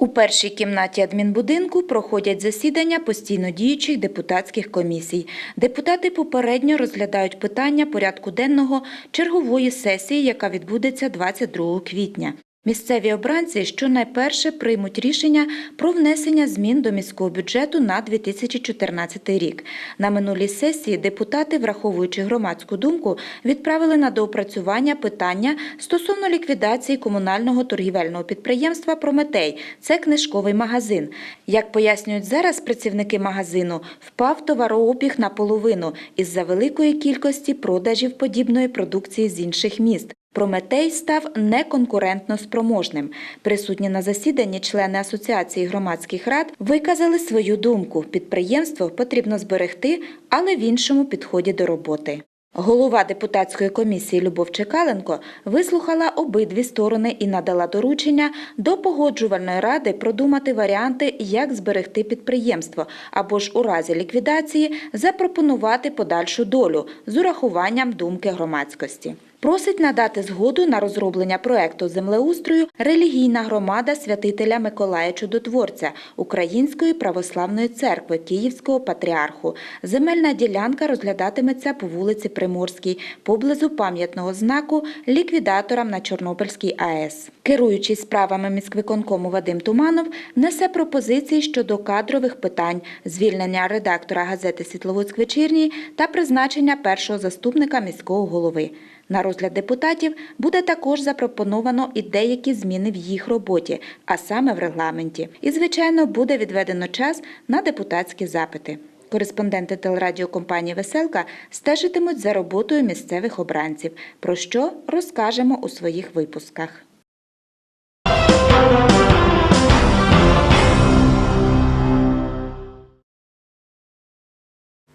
У першій кімнаті адмінбудинку проходять засідання постійно діючих депутатських комісій. Депутати попередньо розглядають питання порядку денного чергової сесії, яка відбудеться 22 квітня. Місцеві обранці щонайперше приймуть рішення про внесення змін до міського бюджету на 2014 рік. На минулій сесії депутати, враховуючи громадську думку, відправили на доопрацювання питання стосовно ліквідації комунального торгівельного підприємства Прометей. Це книжковий магазин. Як пояснюють зараз працівники магазину, впав товарообіг наполовину із-за великої кількості продажів подібної продукції з інших міст. Прометей став неконкурентно спроможним. Присутні на засіданні члени Асоціації громадських рад виказали свою думку. Підприємство потрібно зберегти, але в іншому підході до роботи. Голова депутатської комісії Любов Чекаленко вислухала обидві сторони і надала доручення до погоджувальної ради продумати варіанти, як зберегти підприємство, або ж у разі ліквідації запропонувати подальшу долю з урахуванням думки громадськості. Просить надати згоду на розроблення проекту землеустрою релігійна громада святителя Миколая Чудотворця Української православної церкви Київського патріарху. Земельна ділянка розглядатиметься по вулиці Приморській, поблизу пам'ятного знаку ліквідаторам на Чорнобильській АЕС. Керуючий справами міськвиконкому Вадим Туманов внесе пропозиції щодо кадрових питань, звільнення редактора газети Світловодськ вечірній та призначення першого заступника міського голови. На розгляд депутатів буде також запропоновано і деякі зміни в їх роботі, а саме в регламенті. І, звичайно, буде відведено час на депутатські запити. Кореспонденти телерадіокомпанії Веселка стежитимуть за роботою місцевих обранців, про що розкажемо у своїх випусках.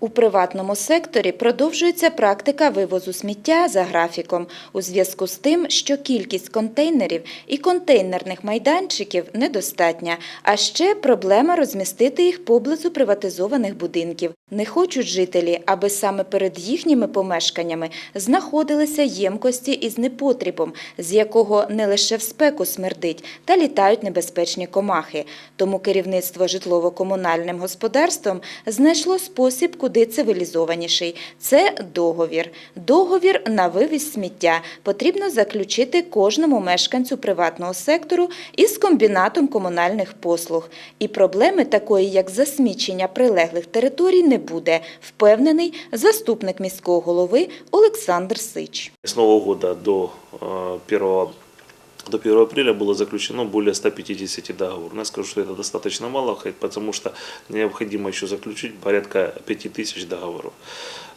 У приватному секторі продовжується практика вивозу сміття за графіком у зв'язку з тим, що кількість контейнерів і контейнерних майданчиків недостатня, а ще проблема розмістити їх поблизу приватизованих будинків. Не хочуть жителі, аби саме перед їхніми помешканнями знаходилися ємкості із непотрібом, з якого не лише в спеку смердить, та літають небезпечні комахи. Тому керівництво житлово-комунальним господарством знайшло спосіб, куди цивілізованіший. Це договір. Договір на вивіз сміття потрібно заключити кожному мешканцю приватного сектору із комбінатом комунальних послуг. І проблеми такої, як засмічення прилеглих територій, не буде, впевнений заступник міського голови Олександр Сич. С Нового года до э, 1, до 1 апреля было заключено более 150 договоров. Я скажу, что это достаточно мало, потому что необходимо еще заключить порядка 5000 договоров.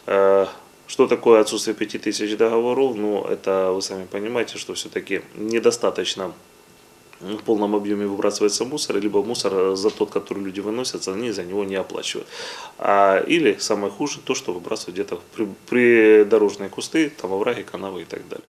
Э, Что такое отсутствие 5000 договоров? Ну, это вы сами понимаете, что все-таки недостаточно в полном объеме выбрасывается мусор, либо мусор за тот, который люди выносят, они за него не оплачивают. А, или самое хуже, то, что выбрасывают где-то в при, придорожные кусты, там овраги, канавы и так далее.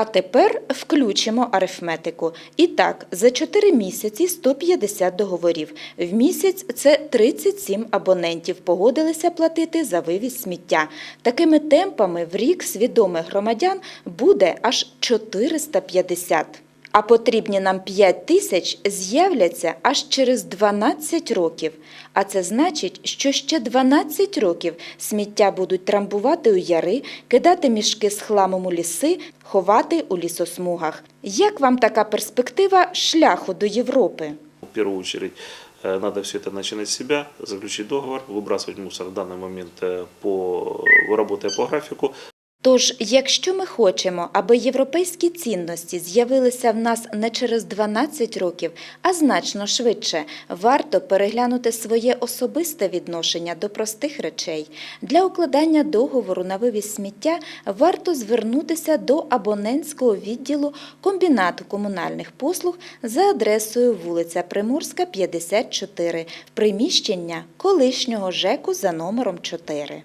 А тепер включимо арифметику. І так, за 4 місяці 150 договорів. В місяць це 37 абонентів погодилися платити за вивіз сміття. Такими темпами в рік свідомих громадян буде аж 450. А потрібні нам 5 тисяч з'являться аж через 12 років. А це значить, що ще 12 років сміття будуть трамбувати у яри, кидати мішки з хламом у ліси, ховати у лісосмугах. Як вам така перспектива шляху до Європи? В первую очередь э, надо все это начинать с себя, заключить договор, выбрасывать мусор в данный момент э, по, работая по графику. Тож, якщо ми хочемо, аби європейські цінності з'явилися в нас не через 12 років, а значно швидше, варто переглянути своє особисте відношення до простих речей. Для укладання договору на вивіз сміття варто звернутися до абонентського відділу комбінату комунальних послуг за адресою вулиця Приморська, 54, приміщення колишнього ЖЕКу за номером 4.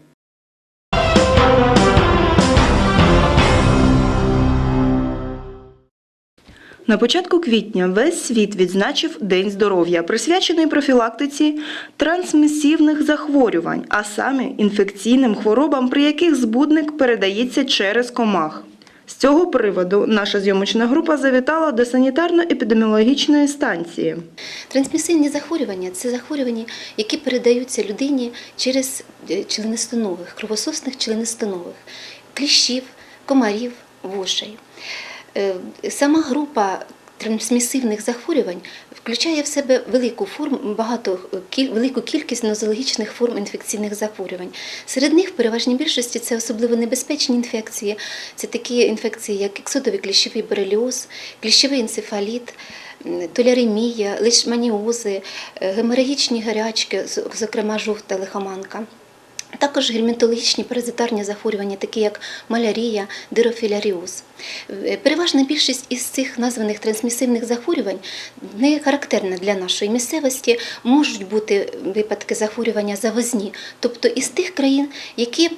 На початку квітня весь світ відзначив День здоров'я, присвячений профілактиці трансмісивних захворювань, а саме інфекційним хворобам, при яких збудник передається через комах. З цього приводу наша зйомочна група завітала до санітарно-епідеміологічної станції. Трансмісивні захворювання це захворювання, які передаються людині через е, членистоногих, кровососних членистоногих, кліщів, комарів, вошей. Е, Сама група трансмісивних захворювань включає в себе велику форму, багато кіль- велику кількість нозологічних форм інфекційних захворювань. Серед них в переважній більшості це особливо небезпечні інфекції. Це такі інфекції, як ексодовий кліщовий бореліоз, кліщовий енцефаліт, толяремія, лишманіози, е, геморагічні гарячки, зокрема жовта лихоманка. Також гельмінтологічні паразитарні захворювання, такі як малярія, дирофіляріоз. Е, Переважна більшість із цих названих трансмісивних захворювань не характерна для нашої місцевості. Можуть бути випадки захворювання завозні, тобто із тих країн, які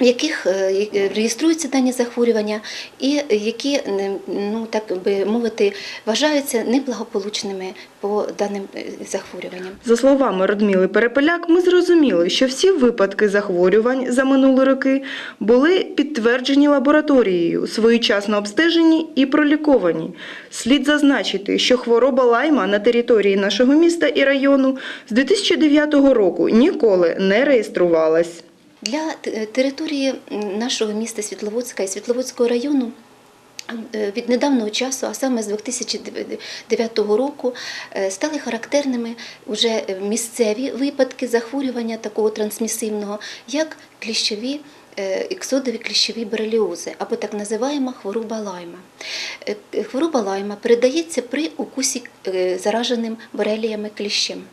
в яких е, е, реєструються дані захворювання, і які ну так би мовити вважаються неблагополучними по даним е, захворюванням. За словами Родміли Перепеляк, ми зрозуміли, що всі випадки захворювань за минулі роки були підтверджені лабораторією, своєчасно обстежені і проліковані. Слід зазначити, що хвороба лайма на території нашого міста і району з 2009 року ніколи не реєструвалась. Для території нашого міста Світловодська і Світловодського району е, від недавнього часу, а саме з 2009 року, е, стали характерними вже місцеві випадки захворювання такого трансмісивного, як кліщові. е, Іксодові кліщові бореліози, або так називаємо хвороба лайма. Е, Хвороба лайма передається при укусі е, зараженим бореліями кліщем.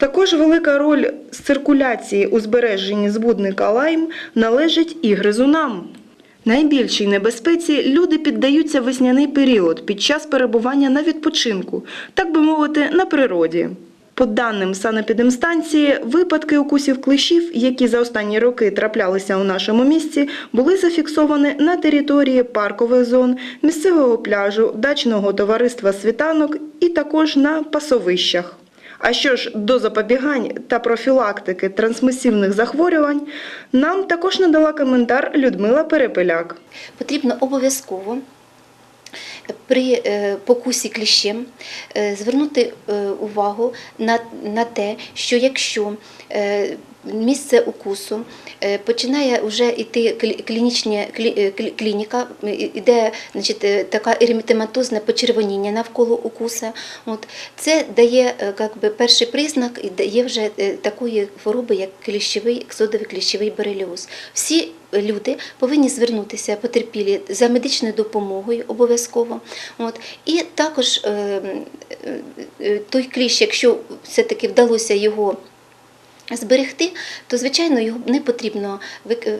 Також велика роль з циркуляції у збереженні збудника лайм належить і гризунам. Найбільшій небезпеці люди піддаються весняний період під час перебування на відпочинку, так би мовити, на природі. По даним санепідемстанції, випадки укусів клещів, які за останні роки траплялися у нашому місті, були зафіксовані на території паркових зон, місцевого пляжу, дачного товариства світанок і також на пасовищах. А що ж до запобігань та профілактики трансмісивних захворювань, нам також надала коментар Людмила Перепеляк. потрібно обов'язково при е, покусі кліщем е, звернути е, увагу на, на те, що якщо місце укусу е, починає вже йти клі- клінічні, клі- е, клі- клініка, е, іде значить, е, така ерітематозне почервоніння навколо укуса. От, це дає е, би, перший признак і дає вже е, такої хвороби, як кліщовий, ексодовий кліщовий бореліоз. Всі люди повинні звернутися потерпілі за медичною допомогою обов'язково. От. І також е, е, е, той кліщ, якщо все-таки вдалося його зберегти, то звичайно його не потрібно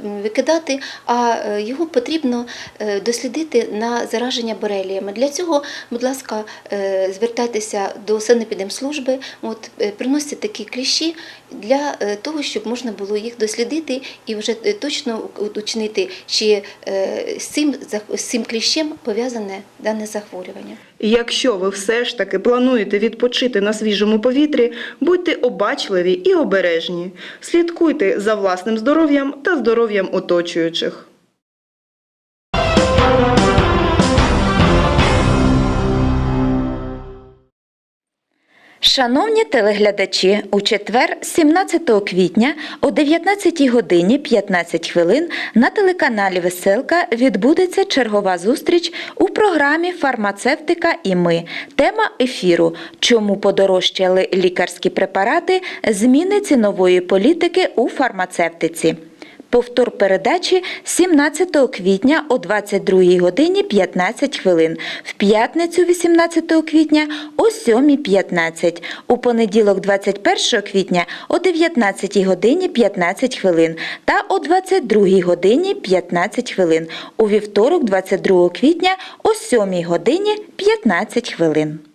викидати, а е, його потрібно е, дослідити на зараження бореліями. Для цього, будь ласка, е, звертайтеся до санепідемслужби, от е, приносять такі кліщі для е, того, щоб можна було їх дослідити і вже е, точно уточнити, чи е, з цим з цим кліщем пов'язане дане захворювання. Якщо ви все ж таки плануєте відпочити на свіжому повітрі, будьте обачливі і обережні. Слідкуйте за власним здоров'ям та здоров'ям оточуючих. Шановні телеглядачі, у четвер, 17 квітня о 19 годині 15 хвилин на телеканалі Веселка відбудеться чергова зустріч у програмі Фармацевтика і ми. Тема ефіру Чому подорожчали лікарські препарати, зміни цінової політики у фармацевтиці. Повтор передачі 17 квітня о 22 годині 15 хвилин, в п'ятницю 18 квітня о 7.15, у понеділок 21 квітня о 19 годині 15 хвилин та о 22 годині 15 хвилин, у вівторок 22 квітня о 7 годині 15 хвилин.